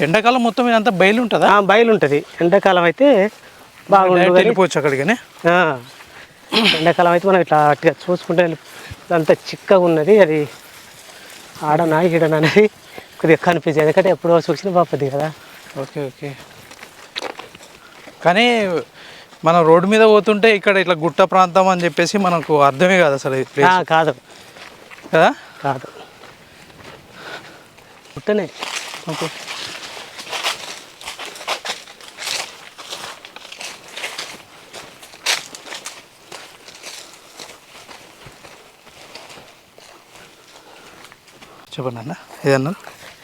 ఎండాకాలం మొత్తం ఇదంతా బయలు ఉంటుందా? బయలు ఉంటుంది. ఎండాకాలం అయితే బాగుంటుంది వెళ్ళిపోవచ్చు అక్కడికి ఆ, ఎండాకాలం అయితే మనం ఇట్లా అట్లా చూసుకుంటే అంత చిక్కగా ఉన్నది. అది ఆడనా ఈడనా అనేది కొద్దిగా కనిపించేది. ఎందుకంటే ఎప్పుడో చూసిన బాపది కదా. Okay okay. కానీ మనం రోడ్డు మీద పోతుంటే ఇక్కడ ఇట్లా గుట్ట ప్రాంతం అని చెప్పేసి మనకు అర్థమే కాదు అసలు కాదు. కదా? కాదు. పుట్టనే ఓకే. చెప్పండి అన్న. ఏదన్నా?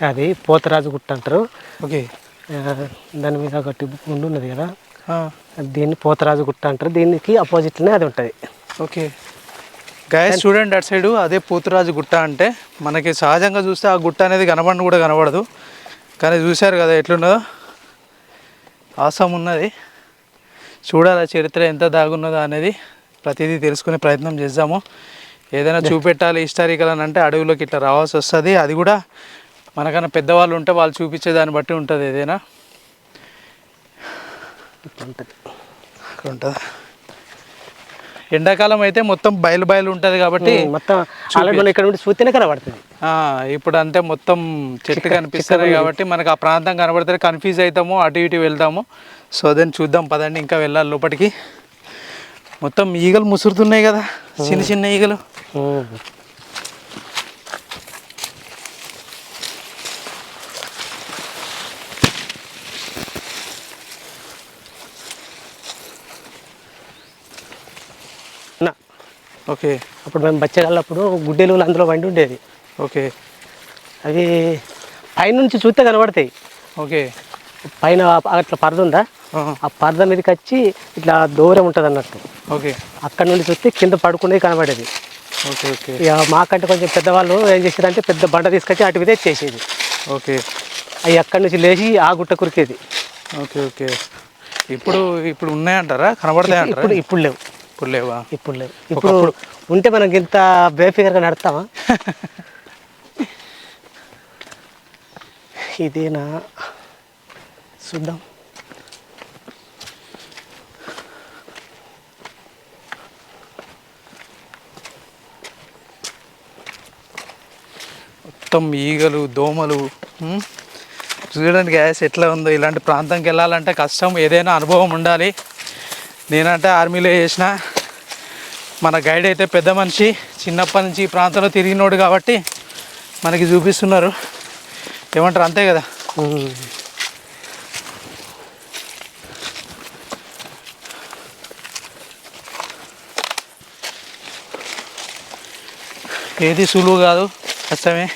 అది పోతరాజు గుట్ట అంటారు. ఓకే. దాని మీద ఒకటి గుండు ఉన్నది కదా. దీన్ని పోతరాజు గుట్ట అంటారు. దీనికి అపోజిట్లోనే అది ఉంటుంది. ఓకే. గాయస్ చూడండి అటు సైడు అదే పోతురాజు గుట్ట అంటే మనకి సహజంగా చూస్తే ఆ గుట్ట అనేది కనబడి కూడా కనబడదు. కానీ చూశారు కదా ఎట్లున్నదో? ఆసం ఉన్నది చూడాలి ఆ చరిత్ర ఎంత దాగున్నదో అనేది ప్రతిదీ తెలుసుకునే ప్రయత్నం చేద్దాము. ఏదైనా చూపెట్టాలి హిస్టారికల్ అని అంటే అడవిలోకి ఇట్లా రావాల్సి వస్తుంది. అది కూడా మనకన్నా పెద్దవాళ్ళు ఉంటే వాళ్ళు చూపించే దాన్ని బట్టి ఉంటుంది ఏదైనా. ఇట్లా ఉంటుంది ఎండాకాలం అయితే మొత్తం బయలు బయలు ఉంటుంది కాబట్టి మొత్తం ఇక్కడ చూస్తేనే కనబడుతుంది. ఇప్పుడు అంతే మొత్తం చెట్టు కనిపిస్తుంది కాబట్టి మనకు ఆ ప్రాంతం కనబడితే కన్ఫ్యూజ్ అవుతాము అటు ఇటు వెళ్తాము. సో దెన్ చూద్దాం పదండి ఇంకా వెళ్ళాలి లోపలికి మొత్తం ఈగలు ముసురుతున్నాయి కదా చిన్న చిన్న ఈగలు. ఓకే. అప్పుడు మేము బచ్చగాళ్ళప్పుడు గుడ్డెలు అందులో వండి ఉండేది. ఓకే. అవి పైనుంచి చూస్తే కనబడతాయి. ఓకే. పైన అట్లా పరద ఉందా? ఆ పరద మీదకి వచ్చి ఇట్లా దూరం ఉంటుంది అన్నట్టు ఓకే. అక్కడ నుండి చూస్తే కింద పడుకునేది కనబడేది. Okay okay. ఇక మాకంటే కొంచెం పెద్దవాళ్ళు ఏం చేసేదంటే పెద్ద బండ తీసుకొచ్చి అటు మీద చేసేది. ఓకే. అవి అక్కడి నుంచి లేచి ఆ గుట్ట కురికేది. Okay okay. ఇప్పుడు ఇప్పుడు ఉన్నాయంటారా? కనబడతాయంటారా ఇప్పుడు ఇప్పుడు లేవు. ఇప్పుడు లేవా? ఇప్పుడు లేవు. ఇప్పుడు ఉంటే మనకి ఇంత బేఫిగర్గా నడతామా ఇదేనా? చూద్దాం. మొత్తం ఈగలు దోమలు చూడండి గ్యాస్ ఎట్లా ఉందో ఇలాంటి ప్రాంతంకి వెళ్ళాలంటే కష్టం. ఏదైనా అనుభవం ఉండాలి. నేనంటే ఆర్మీలో చేసిన. మన గైడ్ అయితే పెద్ద మనిషి. చిన్నప్పటి నుంచి ఈ ప్రాంతంలో తిరిగినోడు కాబట్టి మనకి చూపిస్తున్నారు. ఏమంటారు? అంతే కదా? ఏది సులువు కాదు. కష్టమే.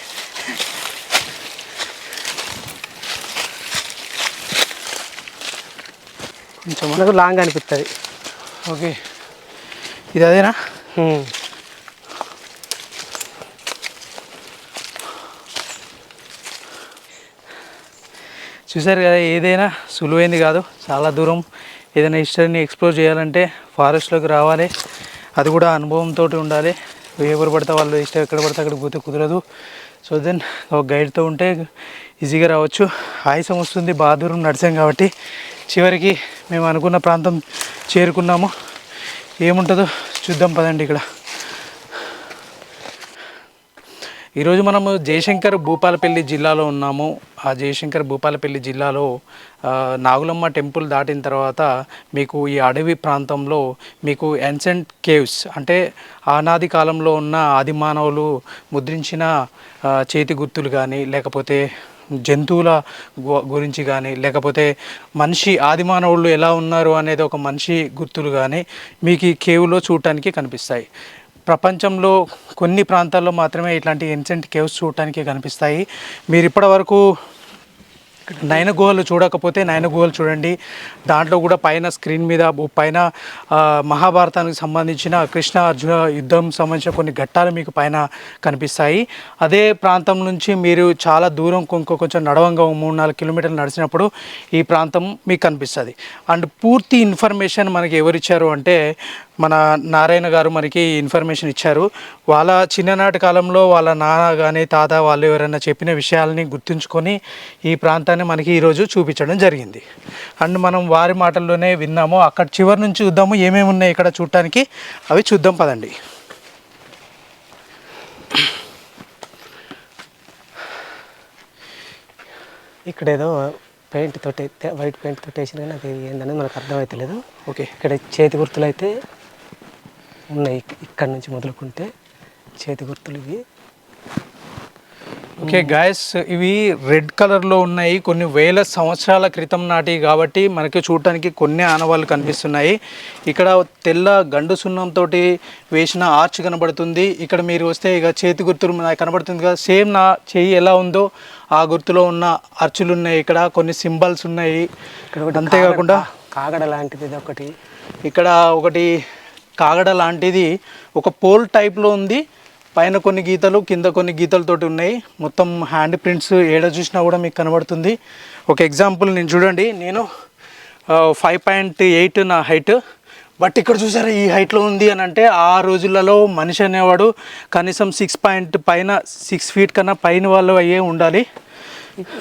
కొంచెం మనకు లాంగ్ అనిపిస్తుంది ఓకే. ఇది అదేనా. చూసారు కదా ఏదైనా సులువైంది కాదు. చాలా దూరం ఏదైనా హిస్టరీని ఎక్స్ప్లోర్ చేయాలంటే ఫారెస్ట్లోకి రావాలి. అది కూడా అనుభవంతో ఉండాలి. ఎవరు పడితే వాళ్ళు ఇష్టం ఎక్కడ పడితే అక్కడ పోతే కుదరదు. సో దెన్ ఒక గైడ్తో ఉంటే ఈజీగా రావచ్చు. ఆయాసం వస్తుంది. బాగా దూరం నడిచాం కాబట్టి చివరికి మేము అనుకున్న ప్రాంతం చేరుకున్నాము. ఏముంటుందో చూద్దాం పదండి ఇక్కడ. ఈరోజు మనము జయశంకర్ భూపాలపల్లి జిల్లాలో ఉన్నాము. ఆ జయశంకర్ భూపాలపల్లి జిల్లాలో నాగులమ్మ టెంపుల్ దాటిన తర్వాత మీకు ఈ అడవి ప్రాంతంలో మీకు ఎన్సెంట్ కేవ్స్ అంటే ఆనాది కాలంలో ఉన్న ఆది మానవులు ముద్రించిన చేతి గుర్తులు కానీ లేకపోతే జంతువుల గురించి కానీ లేకపోతే మనిషి ఆదిమానవుళ్ళు ఎలా ఉన్నారు అనేది ఒక మనిషి గుర్తులు కానీ మీకు ఈ కేవ్లో చూడటానికి కనిపిస్తాయి. ప్రపంచంలో కొన్ని ప్రాంతాల్లో మాత్రమే ఇట్లాంటి ఎన్సెంట్ కేవ్స్ చూడటానికి కనిపిస్తాయి. మీరు ఇప్పటివరకు నయన గుహలు చూడకపోతే నయన గుహలు చూడండి. దాంట్లో కూడా పైన స్క్రీన్ మీద పైన మహాభారతానికి సంబంధించిన కృష్ణ అర్జున యుద్ధం సంబంధించిన కొన్ని ఘట్టాలు మీకు పైన కనిపిస్తాయి. అదే ప్రాంతం నుంచి మీరు చాలా దూరం ఇంకో కొంచెం నడవంగా మూడు నాలుగు కిలోమీటర్లు నడిచినప్పుడు ఈ ప్రాంతం మీకు కనిపిస్తుంది. అండ్ పూర్తి ఇన్ఫర్మేషన్ మనకి ఎవరిచ్చారు అంటే మన నారాయణ గారు మనకి ఇన్ఫర్మేషన్ ఇచ్చారు. వాళ్ళ చిన్ననాటి కాలంలో వాళ్ళ నాన్న కానీ తాత వాళ్ళు ఎవరైనా చెప్పిన విషయాలని గుర్తుంచుకొని ఈ ప్రాంతాన్ని మనకి ఈరోజు చూపించడం జరిగింది. అండ్ మనం వారి మాటల్లోనే విన్నాము. అక్కడ చివరి నుంచి చూద్దాము. ఏమేమి ఉన్నాయి ఇక్కడ చూడటానికి? అవి చూద్దాం పదండి. ఇక్కడ ఏదో పెయింట్ తోటి వైట్ పెయింట్ తోటి వేసిన కానీ అది ఏందనేది మనకు అర్థమవుతలేదు ఓకే. ఇక్కడ చేతి గుర్తులు అయితే ఉన్నాయి ఇక్కడ నుంచి మొదలుకుంటే చేతి గుర్తులు ఇవి. ఓకే గాయస్ ఇవి రెడ్ కలర్లో ఉన్నాయి. కొన్ని వేల సంవత్సరాల క్రితం నాటి కాబట్టి మనకి చూడటానికి కొన్ని ఆనవాళ్ళు కనిపిస్తున్నాయి. ఇక్కడ తెల్ల గండు సున్నంతో వేసిన ఆర్చ్ కనబడుతుంది. ఇక్కడ మీరు వస్తే ఇక చేతి గుర్తులు నాకు కనబడుతుంది కదా. సేమ్ నా చెయ్యి ఎలా ఉందో ఆ గుర్తులో ఉన్న అర్చులు ఉన్నాయి ఇక్కడ. కొన్ని సింబల్స్ ఉన్నాయి. ఇక్కడ ఒకటి అంతేకాకుండా కాగడ- లాంటిది ఒకటి. ఇక్కడ ఒకటి కాగడ లాంటిది ఒక పోల్ టైప్లో ఉంది. పైన కొన్ని గీతలు కింద కొన్ని గీతలతోటి ఉన్నాయి. మొత్తం హ్యాండ్ ప్రింట్స్ ఏడ చూసినా కూడా మీకు కనబడుతుంది. ఒక ఎగ్జాంపుల్ నేను చూడండి. నేను ఫైవ్ పాయింట్ ఎయిట్ నా హైట్. బట్ ఇక్కడ చూసారా ఈ హైట్లో ఉంది అని అంటే ఆ రోజులలో మనిషి అనేవాడు కనీసం సిక్స్ పాయింట్ పైన సిక్స్ ఫీట్ కన్నా పైన వాళ్ళు అయ్యే ఉండాలి.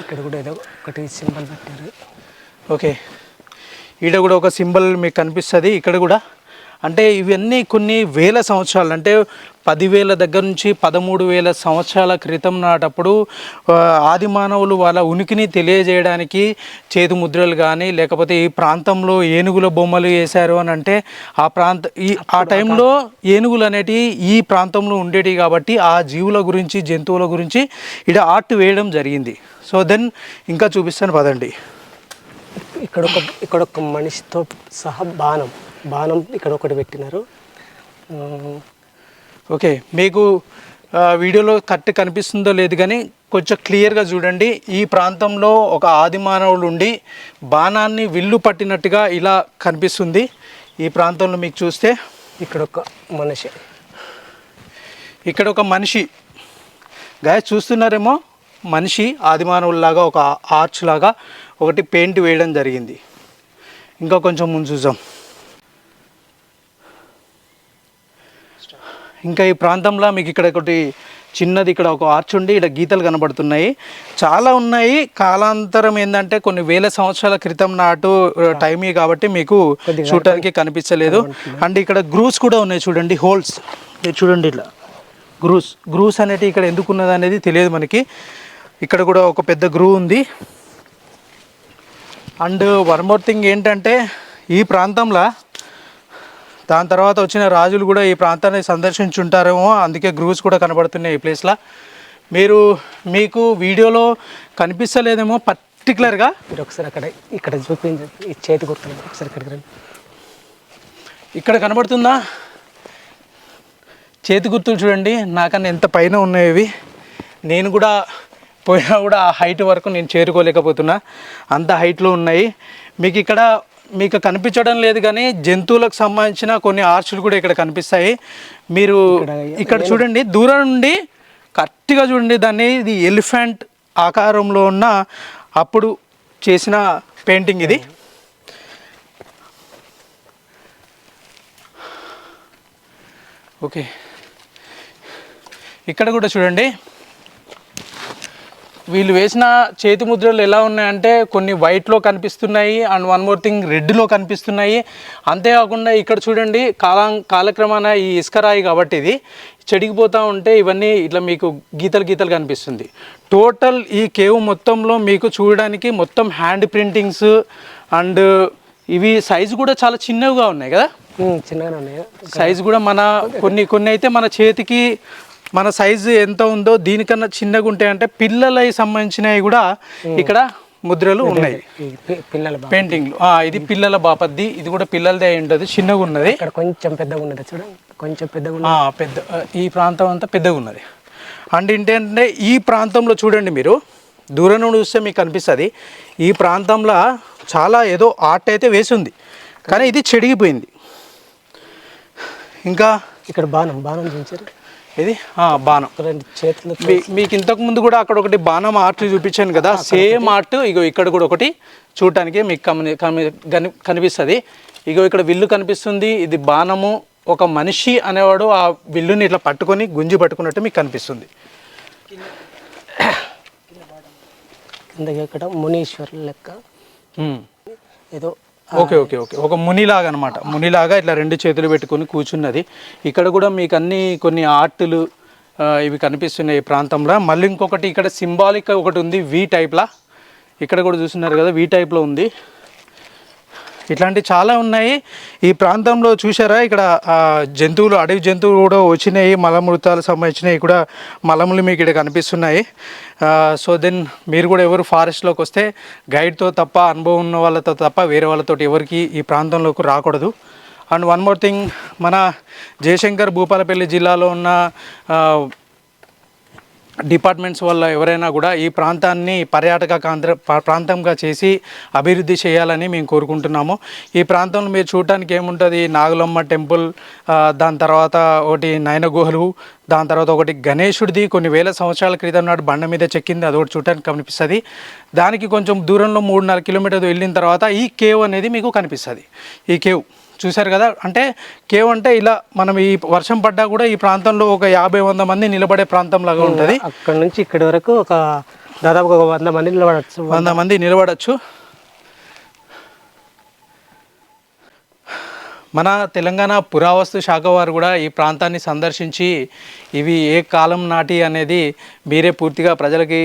ఇక్కడ కూడా ఏదో ఒకటి సింబల్ పెట్టారు. ఓకే. ఈడ కూడా ఒక సింబల్ మీకు కనిపిస్తుంది. ఇక్కడ కూడా అంటే ఇవన్నీ కొన్ని వేల సంవత్సరాలు అంటే పదివేల దగ్గర నుంచి పదమూడు వేల సంవత్సరాల క్రితం నాటప్పుడు ఆది మానవులు వాళ్ళ ఉనికిని తెలియజేయడానికి చేతి ముద్రలు కానీ లేకపోతే ఈ ప్రాంతంలో ఏనుగుల బొమ్మలు వేశారు అని అంటే ఆ ప్రాంత ఈ ఆ టైంలో ఏనుగులు అనేటివి ఈ ప్రాంతంలో ఉండేటివి కాబట్టి ఆ జీవుల గురించి జంతువుల గురించి ఇక్కడ ఆర్ట్ వేయడం జరిగింది. సో దెన్ ఇంకా చూపిస్తాను పదండి. ఇక్కడ ఒక ఇక్కడ ఒక మనిషితో సహా బాణం. బాణం ఇక్కడ ఒకటి పెట్టినారు. ఓకే మీకు వీడియోలో కరెక్ట్ కనిపిస్తుందో లేదు కానీ కొంచెం క్లియర్గా చూడండి. ఈ ప్రాంతంలో ఒక ఆది మానవుడు ఉండి బాణాన్ని విల్లు పట్టినట్టుగా ఇలా కనిపిస్తుంది. ఈ ప్రాంతంలో మీకు చూస్తే ఇక్కడ ఒక మనిషి. ఇక్కడ ఒక మనిషి. గాయ చూస్తున్నారేమో? మనిషి ఆదిమానవుల్లాగా ఒక ఆర్చ్ లాగా ఒకటి పెయింట్ వేయడం జరిగింది. ఇంకా కొంచెం ముందు చూద్దాం. ఇంకా ఈ ప్రాంతంలో మీకు ఇక్కడ ఒకటి చిన్నది ఇక్కడ ఒక ఆర్చ్ ఉండి ఇక్కడ గీతలు కనబడుతున్నాయి. చాలా ఉన్నాయి. కాలాంతరం ఏంటంటే కొన్ని వేల సంవత్సరాల క్రితం నాటు టైం కాబట్టి మీకు చూడటానికి కనిపించలేదు. అండ్ ఇక్కడ గ్రూస్ కూడా ఉన్నాయి చూడండి. హోల్స్. చూడండి ఇట్లా. గ్రూస్. గ్రూస్ అనేటి ఇక్కడ ఎందుకు ఉన్నది అనేది తెలియదు మనకి. ఇక్కడ కూడా ఒక పెద్ద గ్రూ ఉంది. అండ్ వన్ మోర్ థింగ్ ఏంటంటే ఈ ప్రాంతంలో దాని తర్వాత వచ్చిన రాజులు కూడా ఈ ప్రాంతాన్ని సందర్శించుంటారేమో అందుకే గ్రూస్ కూడా కనబడుతున్నాయి ఈ ప్లేస్లో. మీరు మీకు వీడియోలో కనిపిస్తలేదేమో పర్టికులర్గా మీరు ఒకసారి అక్కడ ఇక్కడ చూపించండి ఈ చేతి గుర్తులు ఒకసారి ఇక్కడికి రండి. ఇక్కడ కనబడుతుందా? చేతి గుర్తులు చూడండి నాకన్నా ఎంత పైన ఉన్నాయి ఇవి. నేను కూడా పోయినా కూడా ఆ హైట్ వరకు నేను చేరుకోలేకపోతున్నా. అంత హైట్లో ఉన్నాయి. మీకు ఇక్కడ మీకు కనిపించడం లేదు కానీ జంతువులకు సంబంధించిన కొన్ని ఆర్చులు కూడా ఇక్కడ కనిపిస్తాయి. మీరు ఇక్కడ చూడండి దూరం నుండి కరెక్ట్గా చూడండి దాన్ని ఇది ఎలిఫెంట్ ఆకారంలో ఉన్న అప్పుడు చేసిన పెయింటింగ్ ఇది. ఓకే. ఇక్కడ కూడా చూడండి. వీళ్ళు వేసిన చేతి ముద్రలు ఎలా ఉన్నాయంటే కొన్ని వైట్లో కనిపిస్తున్నాయి అండ్ వన్ మోర్ థింగ్ రెడ్లో కనిపిస్తున్నాయి. అంతేకాకుండా ఇక్కడ చూడండి కాలం కాలక్రమాన ఈ ఇసుకరాయి కాబట్టి ఇది చెడిగిపోతూ ఉంటే ఇవన్నీ ఇట్లా మీకు గీతలు గీతలు కనిపిస్తుంది. టోటల్ ఈ కేవ్ మొత్తంలో మీకు చూడడానికి మొత్తం హ్యాండ్ ప్రింటింగ్స్ అండ్ ఇవి సైజు కూడా చాలా చిన్నవిగా ఉన్నాయి కదా? ఉమ్, చిన్నగానే ఉన్నాయి. సైజు కూడా మన కొన్ని కొన్ని అయితే మన చేతికి మన సైజు ఎంత ఉందో దీనికన్నా చిన్నగా ఉంటాయంటే పిల్లలకి సంబంధించినవి కూడా ఇక్కడ ముద్రలు ఉన్నాయి. పిల్లల పెయింటింగ్లు. ఇది పిల్లల బాపద్ది ఇది కూడా పిల్లలదే ఉంటుంది. చిన్నగా ఉన్నది. ఇక్కడ కొంచెం పెద్దగా ఉన్నది. చూడండి. కొంచెం పెద్దగా పెద్ద ఈ ప్రాంతం అంతా పెద్దగా ఉన్నది. అండ్ ఏంటంటే ఈ ప్రాంతంలో చూడండి మీరు. దూరం నుండి చూస్తే మీకు కనిపిస్తుంది ఈ ప్రాంతంలో చాలా ఏదో ఆర్ట్ అయితే వేసి ఉంది. కానీ ఇది చెడిగిపోయింది. ఇంకా ఇక్కడ బాణం బాణం చూపించారు. ఇది? ఆ, బాణం. రెండు చేతులు మీకు ఇంతకు ముందు కూడా అక్కడ ఒకటి బాణం ఆర్ట్ చూపించాను కదా. సేమ్ ఆర్ట్ ఇగో ఇక్కడ కూడా ఒకటి చూడటానికి మీకు కమని కమి- కని- కనిపిస్తుంది. ఇగో ఇక్కడ విల్లు కనిపిస్తుంది. ఇది బాణము. ఒక మనిషి అనేవాడు ఆ విల్లుని ఇట్లా పట్టుకొని గుంజి పట్టుకున్నట్టు మీకు కనిపిస్తుంది. కిందకి ఎక్కడ మునీశ్వర్ లెక్క. ఏదో ఓకే ఓకే ఓకే. ఒక మునిలాగా అనమాట మునిలాగా ఇట్లా రెండు చేతులు పెట్టుకొని కూర్చున్నది. ఇక్కడ కూడా మీకు అన్ని కొన్ని ఆర్టులు ఇవి కనిపిస్తున్నాయి ఈ ప్రాంతంలో. మళ్ళీ ఇంకొకటి ఇక్కడ సింబాలిక్ ఒకటి ఉంది వి టైప్లా ఇక్కడ కూడా చూస్తున్నారు కదా వి టైప్లో ఉంది. ఇట్లాంటి చాలా ఉన్నాయి. ఈ ప్రాంతంలో చూసారా ఇక్కడ జంతువులు అడవి జంతువులు కూడా వచ్చినాయి. మలమృతాలకు సంబంధించినవి కూడా మలములు మీకు ఇక్కడ కనిపిస్తున్నాయి. సో దెన్ మీరు కూడా ఎవరు ఫారెస్ట్లోకి వస్తే గైడ్తో తప్ప అనుభవం ఉన్న వాళ్ళతో తప్ప వేరే వాళ్ళతో ఎవరికి ఈ ప్రాంతంలోకి రాకూడదు. అండ్ వన్ మోర్ థింగ్ మన జయశంకర్ భూపాలపల్లి జిల్లాలో ఉన్న డిపార్ట్మెంట్స్ వల్ల ఎవరైనా కూడా ఈ ప్రాంతాన్ని పర్యాటక కాంద్ర ప్రాంతంగా చేసి అభివృద్ధి చేయాలని మేము కోరుకుంటున్నాము. ఈ ప్రాంతంలో మీరు చూడటానికి ఏముంటుంది? నాగులమ్మ టెంపుల్ దాని తర్వాత ఒకటి నయనగుహలు దాని తర్వాత ఒకటి గణేశుడిది. కొన్ని వేల సంవత్సరాల క్రితం నాడు బండ మీద చెక్కింది. అది ఒకటి చూడటానికి కనిపిస్తుంది. దానికి కొంచెం దూరంలో మూడున్నర కిలోమీటర్లు వెళ్ళిన తర్వాత ఈ కేవ్ అనేది మీకు కనిపిస్తుంది. ఈ కేవ్. చూశారు కదా? అంటే కేవ్ అంటే ఇలా మనం ఈ వర్షం పడ్డా కూడా ఈ ప్రాంతంలో ఒక యాభై వంద మంది నిలబడే ప్రాంతం లాగా ఉంటుంది. అక్కడ నుంచి ఇక్కడి వరకు ఒక దాదాపు ఒక వంద మంది నిలబడచ్చు. వంద మంది నిలబడచ్చు. మన తెలంగాణ పురావస్తు శాఖ వారు కూడా ఈ ప్రాంతాన్ని సందర్శించి ఇవి ఏ కాలం నాటి అనేది మీరే పూర్తిగా ప్రజలకి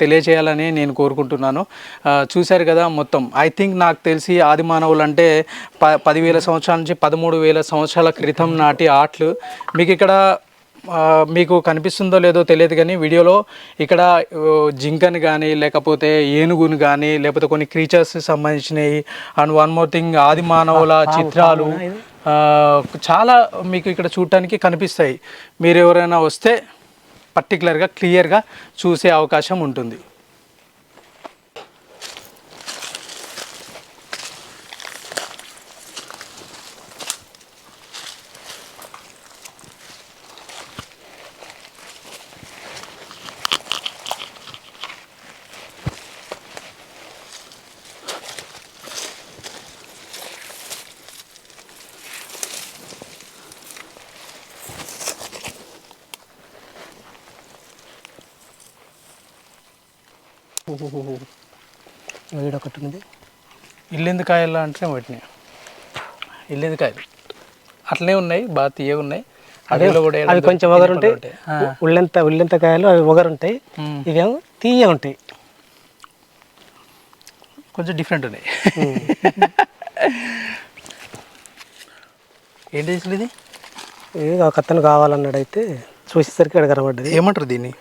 తెలియచేయాలని నేను కోరుకుంటున్నాను. చూశారు కదా మొత్తం. ఐ థింక్ నాకు తెలిసి ఆది మానవులు అంటే ప పదివేల సంవత్సరాల నుంచి పదమూడు వేల సంవత్సరాల క్రితం నాటి ఆటలు. మీకు ఇక్కడ మీకు కనిపిస్తుందో లేదో తెలియదు కానీ వీడియోలో ఇక్కడ జింకని కానీ లేకపోతే ఏనుగుని కానీ లేకపోతే కొన్ని క్రీచర్స్ సంబంధించినవి అండ్ వన్ మోర్ థింగ్ ఆది మానవుల చిత్రాలు. చాలా మీకు ఇక్కడ చూడటానికి కనిపిస్తాయి. మీరు ఎవరైనా వస్తే పర్టికులర్గా క్లియర్గా చూసే అవకాశం ఉంటుంది. వీడొకటి ఉంది. ఇల్లెందుకాయలు అంటే వాటిని. ఇల్లెందుకాయలు అట్లనే ఉన్నాయి బాగా తీయగా ఉన్నాయి. అవి కొంచెం ఒగరు ఉంటాయి. ఉల్లెంత ఉల్లెంత కాయలు అవి ఒగరు ఉంటాయి. ఇవేమో తీయ ఉంటాయి. కొంచెం డిఫరెంట్ ఉన్నాయి. ఏంటి అసలు ఇది? ఇది ఒక అతను కావాలన్నాడు అయితే చూసేసరికి ఇక్కడ కనబడ్డది. ఏమంటారు దీన్ని?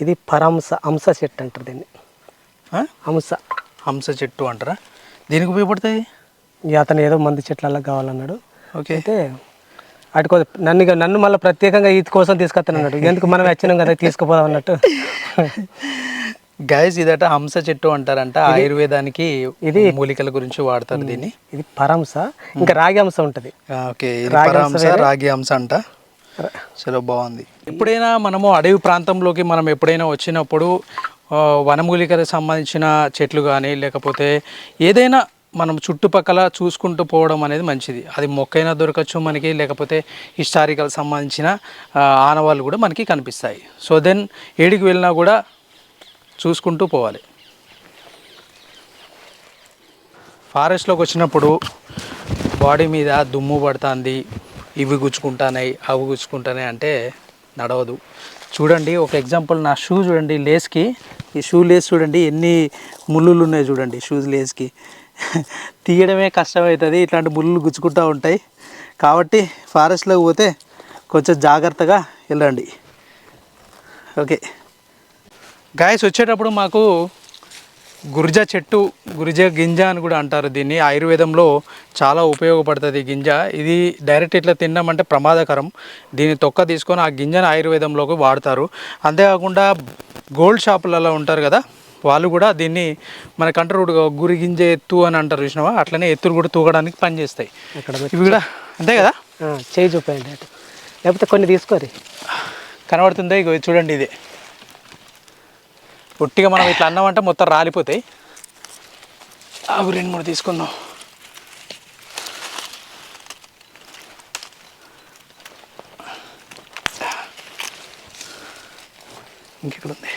ఇది పరాంస అంస చెట్టు అంటారు దీన్ని. ఆ? హంస చెట్టు అంటారా? దీనికి ఉపయోగపడుతుంది ఇక అతను ఏదో మంది చెట్లలో కావాలన్నాడు. ఓకే. అయితే అటుకో నన్ను ఇక నన్ను మళ్ళీ ప్రత్యేకంగా ఇది కోసం తీసుకొస్తానన్నాడు ఎందుకు మనం వచ్చినాం కదా తీసుకుపోదాం అన్నట్టు. గైస్ ఇదట హంస చెట్టు అంటారంట. ఆయుర్వేదానికి ఇది మూలికల గురించి వాడతారు దీన్ని. ఇది పరాంస ఇంకా రాగి అంశ ఉంటుంది. ఓకే. పరహంస రాగి హంస అంట. చాలా బాగుంది. ఎప్పుడైనా మనము అడవి ప్రాంతంలోకి మనం ఎప్పుడైనా వచ్చినప్పుడు ఆ, వనమూలికలకు సంబంధించిన చెట్లు కానీ లేకపోతే ఏదైనా మనం చుట్టుపక్కల చూసుకుంటూ పోవడం అనేది మంచిది. అది మొక్కైనా దొరకచ్చు మనకి లేకపోతే హిస్టారికల్ సంబంధించిన ఆనవాళ్ళు కూడా మనకి కనిపిస్తాయి. సో దెన్ ఏడికి వెళ్ళినా కూడా చూసుకుంటూ పోవాలి. ఫారెస్ట్లోకి వచ్చినప్పుడు బాడీ మీద దుమ్ము పడుతుంది ఇవి గుచ్చుకుంటానాయి అవి గుచ్చుకుంటానాయి అంటే నడవదు. చూడండి ఒక ఎగ్జాంపుల్ నా షూ చూడండి లేస్కి ఈ షూ లేస్ చూడండి ఎన్ని ముళ్ళులు ఉన్నాయి చూడండి షూస్ లేస్కి తీయడమే కష్టమవుతుంది ఇట్లాంటి ముళ్ళు గుచ్చుకుంటూ ఉంటాయి. కాబట్టి ఫారెస్ట్లోకి పోతే కొంచెం జాగ్రత్తగా వెళ్ళండి. ఓకే. గాయస్ వచ్చేటప్పుడు మాకు గురిజ చెట్టు గురిజ గింజ అని కూడా అంటారు దీన్ని. ఆయుర్వేదంలో చాలా ఉపయోగపడుతుంది గింజ. ఇది డైరెక్ట్ ఇట్లా తిన్నామంటే ప్రమాదకరం. దీన్ని తొక్క తీసుకొని ఆ గింజను ఆయుర్వేదంలోకి వాడతారు. అంతేకాకుండా గోల్డ్ షాపులలో ఉంటారు కదా వాళ్ళు కూడా దీన్ని మనకంటారు గురి గింజ ఎత్తు అని అంటారు చూసినావా? అట్లనే ఎత్తులు కూడా తూగడానికి పనిచేస్తాయి. ఇవి కూడా అంతే కదా? చేయి చూపండి అటు. లేకపోతే కొన్ని తీసుకోరి. కనబడుతుందా? ఇది చూడండి ఇది. పొట్టిగా మనం ఇట్లా అన్నామంటే మొత్తం రాలిపోతాయి. అవి రెండు మూడు తీసుకుందాం. ఇంకెక్కడ ఉంది?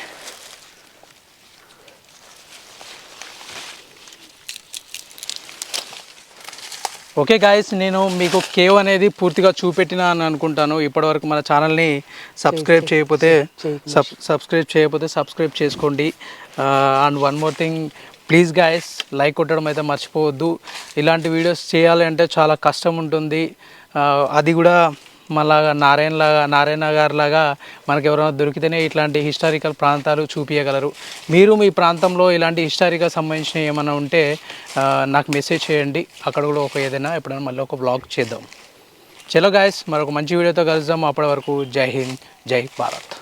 ఓకే గాయస్ నేను మీకు కేవ్ అనేది పూర్తిగా చూపెట్టినా అని అనుకుంటాను. ఇప్పటివరకు మన ఛానల్ని సబ్స్క్రైబ్ చేయకపోతే సబ్ సబ్స్క్రైబ్ చేయకపోతే సబ్స్క్రైబ్ చేసుకోండి. And one more thing please guys like కొట్టడం అయితే మర్చిపోవద్దు. ఇలాంటి వీడియోస్ చేయాలి అంటే చాలా కష్టం ఉంటుంది. అది కూడా మళ్ళా నారాయణ లాగా నారాయణ గారి లాగా మనకు ఎవరైనా దొరికితేనే ఇట్లాంటి హిస్టారికల్ ప్రాంతాలు చూపించగలరు మీరు మీ ప్రాంతంలో ఇలాంటి హిస్టారికల్ సంబంధించిన ఏమైనా ఉంటే నాకు మెసేజ్ చేయండి. అక్కడ కూడా ఒక ఏదైనా ఎప్పుడైనా మళ్ళీ ఒక బ్లాగ్ చేద్దాం. చలో గాయస్ మరొక మంచి వీడియోతో కలుద్దాం. అప్పటి వరకు జై హింద్ జై భారత్.